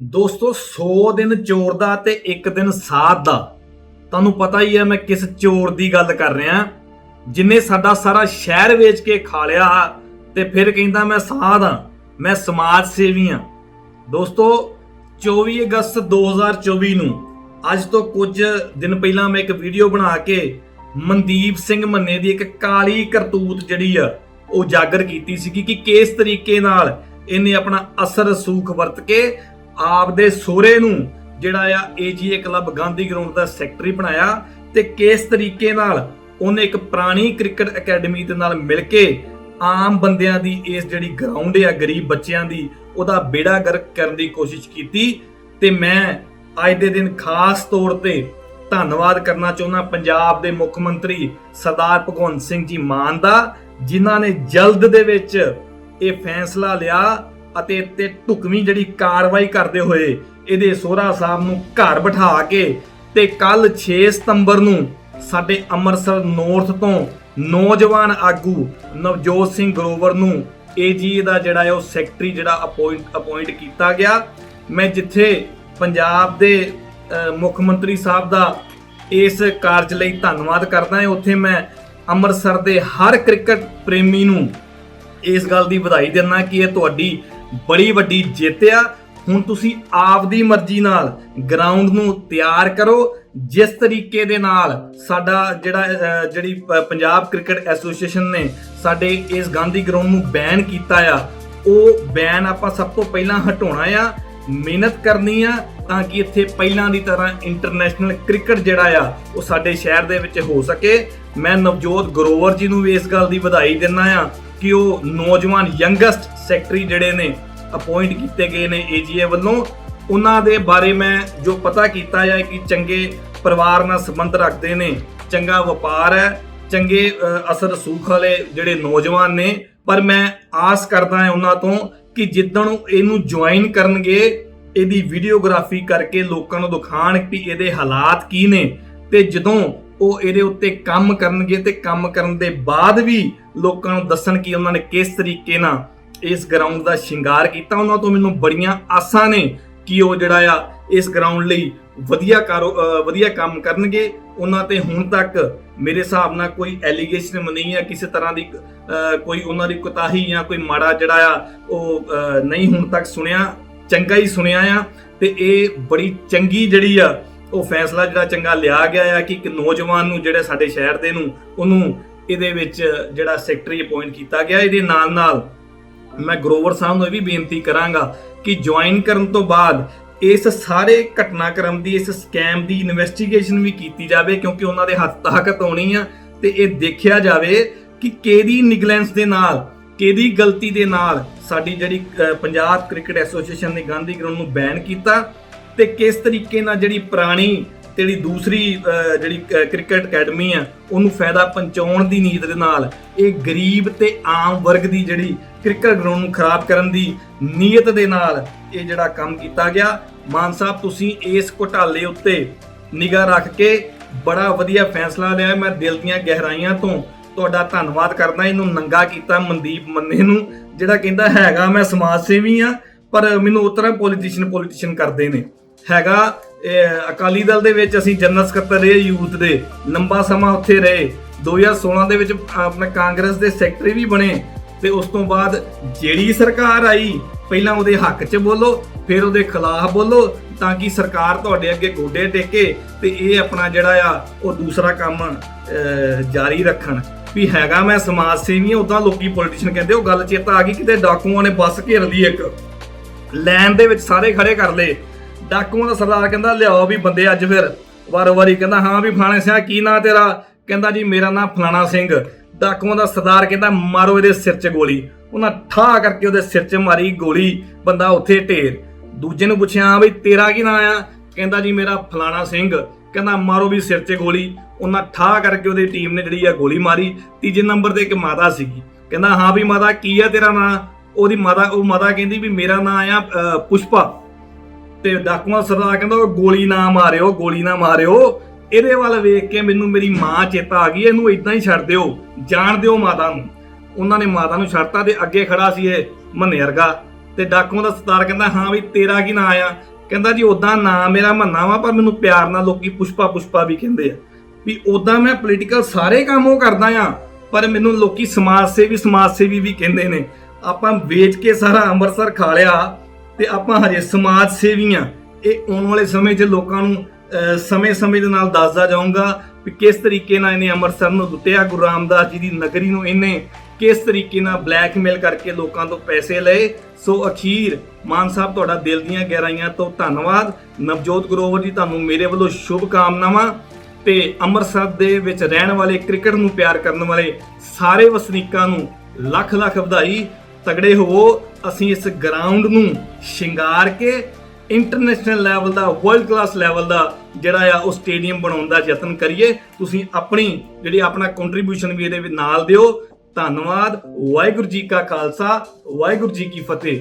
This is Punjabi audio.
ਦੋਸਤੋ 100 ਦਿਨ ਚੋਰ ਦਾ ਤੇ ਇੱਕ ਦਿਨ ਸਾਧ ਦਾ। ਤੁਹਾਨੂੰ ਪਤਾ ਹੀ ਹੈ, ਮੈਂ ਕਿਸ ਚੋਰ ਦੀ ਗੱਲ ਕਰ ਰਿਹਾ ਜਿਨੇ ਸਾਡਾ ਸਾਰਾ ਸ਼ਹਿਰ ਵੇਚ ਕੇ ਖਾ ਲਿਆ ਤੇ ਫਿਰ ਕਹਿੰਦਾ, ਮੈਂ ਸਾਧ ਹਾਂ, ਮੈਂ ਸਮਾਜ ਸੇਵੀ ਹਾਂ। ਦੋਸਤੋ 24 ਅਗਸਤ 2024 ਨੂੰ ਅੱਜ ਤੋਂ ਕੁਝ ਦਿਨ ਪਹਿਲਾਂ ਮੈਂ ਇੱਕ ਵੀਡੀਓ ਬਣਾ ਕੇ ਮਨਦੀਪ ਸਿੰਘ ਮੰਨੇ ਦੀ ਇੱਕ ਕਾਲੀ ਕਰਤੂਤ ਜਿਹੜੀ ਆ, ਉਹ ਉਜਾਗਰ ਕੀਤੀ ਸੀ ਕਿ ਕਿਸ ਤਰੀਕੇ ਨਾਲ ਇਹਨੇ ਆਪਣਾ ਅਸਰ ਸੂਖ ਵਰਤ ਕੇ ਆਪਦੇ ਸੋਹਰੇ ਨੂੰ ਜਿਹੜਾ ਆ ਏਜੀਏ ਕਲੱਬ ਗਾਂਧੀ ਗਰਾਊਂਡ ਦਾ ਸੈਕਟਰੀ ਬਣਾਇਆ ਤੇ ਕਿਸ ਤਰੀਕੇ ਨਾਲ ਉਹਨੇ ਇੱਕ ਪੁਰਾਣੀ ਕ੍ਰਿਕਟ ਅਕੈਡਮੀ ਦੇ ਨਾਲ ਮਿਲ ਕੇ ਆਮ ਬੰਦਿਆਂ ਦੀ ਇਸ ਜਿਹੜੀ ਗਰਾਊਂਡ ਆ, ਗਰੀਬ ਬੱਚਿਆਂ ਦੀ, ਉਹਦਾ ਬੇੜਾ ਗਰਕ ਕਰਨ ਦੀ ਕੋਸ਼ਿਸ਼ ਕੀਤੀ ਤੇ ਮੈਂ ਅੱਜ ਦੇ ਦਿਨ ਖਾਸ ਤੌਰ ਤੇ ਧੰਨਵਾਦ ਕਰਨਾ ਚਾਹੁੰਦਾ ਪੰਜਾਬ ਦੇ ਮੁੱਖ ਮੰਤਰੀ ਸਰਦਾਰ ਭਗਵੰਤ ਸਿੰਘ ਜੀ ਮਾਨ ਦਾ, ਜਿਨ੍ਹਾਂ ਨੇ ਜਲਦ ਦੇ ਵਿੱਚ ਇਹ ਫੈਸਲਾ ਲਿਆ ਅਤੇ ਤੇ ਢੁਕਵੀਂ ਜਿਹੜੀ ਕਾਰਵਾਈ ਕਰਦੇ ਹੋਏ ਇਹਦੇ ਸੋਹਰਾ ਸਾਹਿਬ ਨੂੰ ਘਰ ਬਿਠਾ ਕੇ ਤੇ ਕੱਲ 6 ਸਤੰਬਰ ਨੂੰ ਸਾਡੇ ਅੰਮ੍ਰਿਤਸਰ ਨੌਰਥ ਤੋਂ ਨੌਜਵਾਨ ਆਗੂ ਨਵਜੋਤ ਸਿੰਘ ਗਰੋਵਰ ਨੂੰ ਏਜੀ ਦਾ ਜਿਹੜਾ ਹੈ ਉਹ ਸੈਕਟਰੀ ਜਿਹੜਾ ਅਪਾਇੰਟ ਅਪਾਇੰਟ ਕੀਤਾ ਗਿਆ। ਮੈਂ ਜਿੱਥੇ ਪੰਜਾਬ ਦੇ ਮੁੱਖ ਮੰਤਰੀ ਸਾਹਿਬ ਦਾ ਇਸ ਕਾਰਜ ਲਈ ਧੰਨਵਾਦ ਕਰਦਾ ਹਾਂ, ਉੱਥੇ ਮੈਂ ਅੰਮ੍ਰਿਤਸਰ ਦੇ ਹਰ ਕ੍ਰਿਕਟ ਪ੍ਰੇਮੀ ਨੂੰ ਇਸ ਗੱਲ ਦੀ ਵਧਾਈ ਦਿੰਦਾ ਕਿ ਇਹ ਤੁਹਾਡੀ ਬੜੀ ਵੱਡੀ ਜਿੱਤ ਆ। ਹੁਣ ਤੁਸੀਂ ਆਪਦੀ ਮਰਜ਼ੀ ਨਾਲ ਗਰਾਊਂਡ ਨੂੰ ਤਿਆਰ ਕਰੋ। ਜਿਸ ਤਰੀਕੇ ਦੇ ਨਾਲ ਸਾਡਾ ਜਿਹੜਾ ਜਿਹੜੀ ਪੰਜਾਬ ਕ੍ਰਿਕਟ ਐਸੋਸੀਏਸ਼ਨ ਨੇ ਸਾਡੇ ਇਸ ਗਾਂਧੀ ਗਰਾਊਂਡ ਨੂੰ ਬੈਨ ਕੀਤਾ ਆ, ਉਹ ਬੈਨ ਆਪਾਂ ਸਭ ਤੋਂ ਪਹਿਲਾਂ ਹਟਾਉਣਾ ਆ। ਮਿਹਨਤ ਕਰਨੀ ਆ, ਤਾਂ ਕਿ ਇੱਥੇ ਪਹਿਲਾਂ ਦੀ ਤਰ੍ਹਾਂ ਇੰਟਰਨੈਸ਼ਨਲ ਕ੍ਰਿਕਟ ਜਿਹੜਾ ਆ, ਉਹ ਸਾਡੇ ਸ਼ਹਿਰ ਦੇ ਵਿੱਚ ਹੋ ਸਕੇ। ਮੈਂ ਨਵਜੋਤ ਗਰੋਵਰ ਜੀ ਨੂੰ ਵੀ ਇਸ ਗੱਲ ਦੀ ਵਧਾਈ ਦਿੰਦਾ ਆ ਕਿ ਉਹ ਨੌਜਵਾਨ ਯੰਗੈਸਟ ਸੈਕਟਰੀ ਜਿਹੜੇ ਨੇ ਅਪਾਇੰਟ ਕੀਤੇ ਗਏ ਨੇ ਏਜੀਏ ਵੱਲੋਂ। ਉਹਨਾਂ ਦੇ ਬਾਰੇ ਮੈਂ ਜੋ ਪਤਾ ਕੀਤਾ ਹੈ ਕਿ ਚੰਗੇ ਪਰਿਵਾਰ ਨਾਲ ਸੰਬੰਧ ਰੱਖਦੇ ਨੇ, ਚੰਗਾ ਵਪਾਰ ਹੈ, ਚੰਗੇ ਅਸਰ ਸੂਖ ਵਾਲੇ ਜਿਹੜੇ ਨੌਜਵਾਨ ਨੇ। ਪਰ ਮੈਂ ਆਸ ਕਰਦਾ ਹਾਂ ਉਹਨਾਂ ਤੋਂ ਕਿ ਜਿੱਦਣ ਉਹ ਇਹਨੂੰ ਜੁਆਇਨ ਕਰਨਗੇ, ਇਹਦੀ ਵੀਡੀਓਗ੍ਰਾਫੀ ਕਰਕੇ ਲੋਕਾਂ ਨੂੰ ਦਿਖਾਣ ਕਿ ਇਹਦੇ ਹਾਲਾਤ ਕੀ ਨੇ। ਤੇ ਜਦੋਂ ਉਹ ਇਹਦੇ ਉੱਤੇ ਕੰਮ ਕਰਨਗੇ ਤੇ ਕੰਮ ਕਰਨ ਦੇ ਬਾਅਦ ਵੀ ਲੋਕਾਂ ਨੂੰ ਦੱਸਣ ਕਿ ਉਹਨਾਂ ਨੇ ਕਿਸ ਤਰੀਕੇ ਨਾਲ ਇਸ ਗਰਾਊਂਡ ਦਾ ਸ਼ਿੰਗਾਰ ਕੀਤਾ, ਉਹਨਾਂ ਤੋਂ ਮੈਨੂੰ ਬੜੀਆਂ ਆਸਾਂ ਨੇ ਕਿ ਉਹ ਜਿਹੜਾ ਆ ਇਸ ਗਰਾਊਂਡ ਲਈ ਵਧੀਆ ਕਾਰੋ ਵਧੀਆ ਕੰਮ ਕਰਨਗੇ। ਉਹਨਾਂ ਤੇ ਹੁਣ ਤੱਕ ਮੇਰੇ ਹਿਸਾਬ ਨਾਲ ਕੋਈ ਐਲੀਗੇਸ਼ਨ ਨਹੀਂ ਹੈ, ਕਿਸੇ ਤਰ੍ਹਾਂ ਦੀ ਕੋਈ ਉਹਨਾਂ ਦੀ ਕੁਤਾਹੀ ਜਾਂ ਕੋਈ ਮਾੜਾ ਜਿਹੜਾ ਆ, ਉਹ ਨਹੀਂ ਹੁਣ ਤੱਕ ਸੁਣਿਆ, ਚੰਗਾ ਹੀ ਸੁਣਿਆ ਆ। ਤੇ ਇਹ ਬੜੀ ਚੰਗੀ ਜਿਹੜੀ ਆ, ਉਹ ਫੈਸਲਾ ਜਿਹੜਾ ਚੰਗਾ ਲਿਆ ਗਿਆ ਆ ਕਿ ਇੱਕ ਨੌਜਵਾਨ ਨੂੰ ਜਿਹੜੇ ਸਾਡੇ ਸ਼ਹਿਰ ਦੇ ਨੂੰ, ਉਹਨੂੰ ਇਹਦੇ ਵਿੱਚ ਜਿਹੜਾ ਸੈਕਟਰੀ ਅਪਾਇੰਟ ਕੀਤਾ ਗਿਆ, ਇਹਦੇ ਨਾਲ ਨਾਲ ਮੈਂ ਗਰੋਵਰ ਸਾਹਿਬ ਨੂੰ ਇਹ ਵੀ ਬੇਨਤੀ ਕਰਾਂਗਾ ਕਿ ਜੁਆਇਨ ਕਰਨ ਤੋਂ ਬਾਅਦ ਇਸ ਸਾਰੇ ਘਟਨਾਕ੍ਰਮ ਦੀ, ਇਸ ਸਕੈਮ ਦੀ ਇਨਵੈਸਟੀਗੇਸ਼ਨ ਵੀ ਕੀਤੀ ਜਾਵੇ, ਕਿਉਂਕਿ ਉਹਨਾਂ ਦੇ ਹੱਥ ਤਾਕਤ ਆਉਣੀ ਆ ਤੇ ਇਹ ਦੇਖਿਆ ਜਾਵੇ ਕਿ ਕਿਹਦੀ ਨਿਗਲੈਂਸ ਦੇ ਨਾਲ, ਕਿਹਦੀ ਗਲਤੀ ਦੇ ਨਾਲ ਸਾਡੀ ਜਿਹੜੀ ਪੰਜਾਬ ਕ੍ਰਿਕਟ ਐਸੋਸੀਏਸ਼ਨ ਨੇ ਗਾਂਧੀ ਗਰਾਊਂਡ ਨੂੰ ਬੈਨ ਕੀਤਾ ਤੇ ਕਿਸ ਤਰੀਕੇ ਨਾਲ ਜਿਹੜੀ ਪੁਰਾਣੀ ਤੇ ਜਿਹੜੀ ਦੂਸਰੀ ਜਿਹੜੀ ਕ੍ਰਿਕਟ ਅਕੈਡਮੀ ਆ, ਉਹਨੂੰ ਫਾਇਦਾ ਪਹੁੰਚਾਉਣ ਦੀ ਨੀਤ ਦੇ ਨਾਲ ਇਹ ਗਰੀਬ ਤੇ ਆਮ ਵਰਗ ਦੀ ਜਿਹੜੀ ਕ੍ਰਿਕਟ ਗਰਾਊਂਡ ਨੂੰ ਖਰਾਬ ਕਰਨ ਦੀ ਨੀਅਤ ਦੇ ਨਾਲ ਇਹ ਜਿਹੜਾ ਕੰਮ ਕੀਤਾ ਗਿਆ। ਮਾਨ ਸਾਹਿਬ, ਤੁਸੀਂ ਇਸ ਘੁਟਾਲੇ ਉੱਤੇ ਨਿਗਾਹ ਰੱਖ ਕੇ ਬੜਾ ਵਧੀਆ ਫੈਸਲਾ ਲਿਆ। ਮੈਂ ਦਿਲ ਦੀਆਂ ਗਹਿਰਾਈਆਂ ਤੋਂ ਤੁਹਾਡਾ ਧੰਨਵਾਦ ਕਰਦਾ। ਇਹਨੂੰ ਨੰਗਾ ਕੀਤਾ ਮਨਦੀਪ ਮੰਨੇ ਨੂੰ, ਜਿਹੜਾ ਕਹਿੰਦਾ ਹੈਗਾ, ਮੈਂ ਸਮਾਜ ਸੇਵੀ ਆ, ਪਰ ਮੈਨੂੰ ਉਤਰਾ ਪੋਲੀਟੀਸ਼ੀਅਨ ਪੋਲੀਟੀਸ਼ੀਅਨ ਕਰਦੇ ਨੇ। ਹੈਗਾ ਅਕਾਲੀ ਦਲ ਦੇ ਵਿੱਚ ਅਸੀਂ ਜਨਰਲ ਸਕੱਤਰ ਰਹੇ, ਯੂਥ ਦੇ। ਲੰਬਾ ਸਮਾਂ ਉੱਥੇ ਰਹੇ। 2016 ਦੇ ਵਿੱਚ ਆਪਣਾ ਕਾਂਗਰਸ ਦੇ ਸੈਕਟਰੀ ਵੀ ਬਣੇ। ਤੇ ਉਸ ਤੋਂ ਬਾਅਦ ਜਿਹੜੀ ਸਰਕਾਰ ਆਈ, ਪਹਿਲਾਂ ਉਹਦੇ ਹੱਕ 'ਚ ਬੋਲੋ, ਫਿਰ ਉਹਦੇ ਖਿਲਾਫ ਬੋਲੋ, ਤਾਂ ਕਿ ਸਰਕਾਰ ਤੁਹਾਡੇ ਅੱਗੇ ਗੋਡੇ ਟੇਕੇ ਤੇ ਇਹ ਆਪਣਾ ਜਿਹੜਾ ਆ, ਉਹ ਦੂਸਰਾ ਕੰਮ ਜਾਰੀ ਰੱਖਣ। ਵੀ ਹੈਗਾ ਮੈਂ ਸਮਾਜ ਸੇਵੀ ਹਾਂ ਉਦਾਂ ਲੋਕੀ ਪੋਲੀਟੀਸ਼ੀਅਨ ਕਹਿੰਦੇ, ਉਹ ਗੱਲ ਚੇਤਾ ਆ ਗਈ, ਕਿਤੇ ਡਾਕੂਆਂ ਨੇ ਬੱਸ ਘੇਰ ਲਈ ਇੱਕ। ਲਾਈਨ ਦੇ ਵਿੱਚ ਸਾਰੇ ਖੜੇ ਕਰ ਲਏ। ਡਾਕੂਆਂ ਦਾ ਸਰਦਾਰ ਕਹਿੰਦਾ, ਲਿਆਓ ਵੀ ਬੰਦੇ ਅੱਜ ਫਿਰ। ਵਾਰੋ ਵਾਰੀ ਕਹਿੰਦਾ, ਹਾਂ ਵੀ ਫਲਾਣੇ ਸਿਆ, ਕੀ ਨਾਂ ਤੇਰਾ? ਕਹਿੰਦਾ ਜੀ, ਮੇਰਾ ਨਾਂ ਫਲਾਣਾ ਸਿੰਘ। ਡਾਕੂਆਂ ਦਾ ਸਰਦਾਰ ਕਹਿੰਦਾ, ਮਾਰੋ ਇਹਦੇ ਸਿਰ 'ਚ ਗੋਲੀ। ਉਹਨਾਂ ਠਾ ਕਰਕੇ ਉਹਦੇ ਸਿਰ 'ਚ ਮਾਰੀ ਗੋਲੀ, ਬੰਦਾ ਉੱਥੇ ਢੇਰ। ਦੂਜੇ ਨੂੰ ਪੁੱਛਿਆ, ਹਾਂ ਵੀ ਤੇਰਾ ਕੀ ਨਾਂ ਆ? ਕਹਿੰਦਾ ਜੀ, ਮੇਰਾ ਫਲਾਣਾ ਸਿੰਘ। ਕਹਿੰਦਾ, ਮਾਰੋ ਵੀ ਸਿਰ 'ਚ ਗੋਲੀ। ਉਹਨਾਂ ਠਾ ਕਰਕੇ ਉਹਦੀ ਟੀਮ ਨੇ ਜਿਹੜੀ ਆ ਗੋਲੀ ਮਾਰੀ। ਤੀਜੇ ਨੰਬਰ ਤੇ ਇੱਕ ਮਾਤਾ ਸੀਗੀ। ਕਹਿੰਦਾ, ਹਾਂ ਵੀ ਮਾਤਾ, ਕੀ ਆ ਤੇਰਾ ਨਾਂ? ਉਹਦੀ ਮਾਤਾ, ਉਹ ਮਾਤਾ ਕਹਿੰਦੀ ਵੀ, ਮੇਰਾ ਨਾਂ ਆ ਪੁਸ਼ਪਾ। ਤੇ ਡਾਕੂਆਂ ਸਰਦਾਰ ਕਹਿੰਦਾ, ਉਹ ਗੋਲੀ ਨਾ ਮਾਰਿਓ, ਗੋਲੀ ਨਾ ਮਾਰਿਓ। ਇਹਦੇ ਵੱਲ ਵੇਖ ਕੇ ਮੈਨੂੰ ਮੇਰੀ ਮਾਂ ਚੇਤਾ ਆ ਗਈ, ਇਹਨੂੰ ਇਦਾਂ ਹੀ ਛੱਡ ਦਿਓ, ਜਾਣ ਦਿਓ ਮਾਤਾ ਨੂੰ। ਉਹਨਾਂ ਨੇ ਮਾਤਾ ਨੂੰ ਛੱਡਤਾ ਤੇ ਅੱਗੇ ਖੜਾ ਸੀ ਇਹ ਮੰਨੇ ਵਰਗਾ ਤੇ ਡਾਕੂਆਂ ਦਾ ਸਰਦਾਰ ਕਹਿੰਦਾ, ਹਾਂ ਵੀ ਤੇਰਾ ਕੀ ਨਾਂ ਆ? ਕਹਿੰਦਾ, ਜੀ ਉਦਾਂ ਨਾਂ ਮੇਰਾ ਮੰਨਾ ਵਾ, ਪਰ ਮੈਨੂੰ ਪਿਆਰ ਨਾਲ ਲੋਕੀ ਪੁਸ਼ਪਾ ਪੁਸ਼ਪਾ ਵੀ ਕਹਿੰਦੇ ਆ। ਵੀ ਉਦਾਂ ਮੈਂ ਪੋਲੀਟੀਕਲ ਸਾਰੇ ਕੰਮ ਉਹ ਕਰਦਾ ਆ, ਪਰ ਮੈਨੂੰ ਲੋਕੀ ਸਮਾਜ ਸੇਵੀ ਸਮਾਜ ਸੇਵੀ ਵੀ ਕਹਿੰਦੇ ਨੇ। ਆਪਾਂ ਵੇਚ ਕੇ ਸਾਰਾ ਅੰਮ੍ਰਿਤਸਰ ਖਾ ਲਿਆ ਤੇ ਆਪਾਂ ਹਜੇ ਸਮਾਜ ਸੇਵੀਆਂ ਇਹ ਆਉਣ ਵਾਲੇ ਸਮੇਂ 'ਚ ਲੋਕਾਂ ਨੂੰ ਸਮੇਂ-ਸਮੇਂ ਦੇ ਨਾਲ ਦੱਸਦਾ ਜਾਊਂਗਾ ਵੀ ਕਿਸ ਤਰੀਕੇ ਨਾਲ ਇਹਨੇ ਅੰਮ੍ਰਿਤਸਰ ਨੂੰ ਲੁੱਟਿਆ, ਗੁਰੂ ਰਾਮਦਾਸ ਜੀ ਦੀ ਨਗਰੀ ਨੂੰ ਇਹਨੇ ਕਿਸ ਤਰੀਕੇ ਨਾਲ ਬਲੈਕਮੇਲ ਕਰਕੇ ਲੋਕਾਂ ਤੋਂ ਪੈਸੇ ਲਏ। ਸੋ ਅਖੀਰ ਮਾਨ ਸਾਹਿਬ, ਤੁਹਾਡਾ ਦਿਲ ਦੀਆਂ ਗਹਿਰਾਈਆਂ ਤੋਂ ਧੰਨਵਾਦ। ਨਵਜੋਤ ਗਰੋਵਰ ਜੀ, ਤੁਹਾਨੂੰ ਮੇਰੇ ਵੱਲੋਂ ਸ਼ੁਭ ਕਾਮਨਾਵਾਂ ਤੇ ਅੰਮ੍ਰਿਤਸਰ ਦੇ ਵਿੱਚ ਰਹਿਣ ਵਾਲੇ, ਕ੍ਰਿਕਟ ਨੂੰ ਪਿਆਰ ਕਰਨ ਵਾਲੇ ਸਾਰੇ ਵਸਨੀਕਾਂ ਨੂੰ ਲੱਖ ਲੱਖ ਵਧਾਈ। ਤਗੜੇ ਹੋਵੋ, ਅਸੀਂ ਇਸ ਗਰਾਊਂਡ ਨੂੰ ਸ਼ਿੰਗਾਰ ਕੇ ਇੰਟਰਨੈਸ਼ਨਲ ਲੈਵਲ ਦਾ ਵਰਲਡ ਕਲਾਸ ਲੈਵਲ ਦਾ ਜਿਹੜਾ ਆ ਉਹ ਸਟੇਡੀਅਮ ਬਣਾਉਣ ਦਾ ਯਤਨ ਕਰੀਏ। ਤੁਸੀਂ ਆਪਣੀ ਜਿਹੜੀ ਆਪਣਾ ਕੰਟਰੀਬਿਊਸ਼ਨ ਵੀ ਇਹਦੇ ਵਿੱਚ ਨਾਲ ਦਿਓ। ਧੰਨਵਾਦ। ਵਾਹਿਗੁਰੂ ਜੀ ਕਾ ਖਾਲਸਾ, ਵਾਹਿਗੁਰੂ ਜੀ ਕੀ ਫਤਿਹ।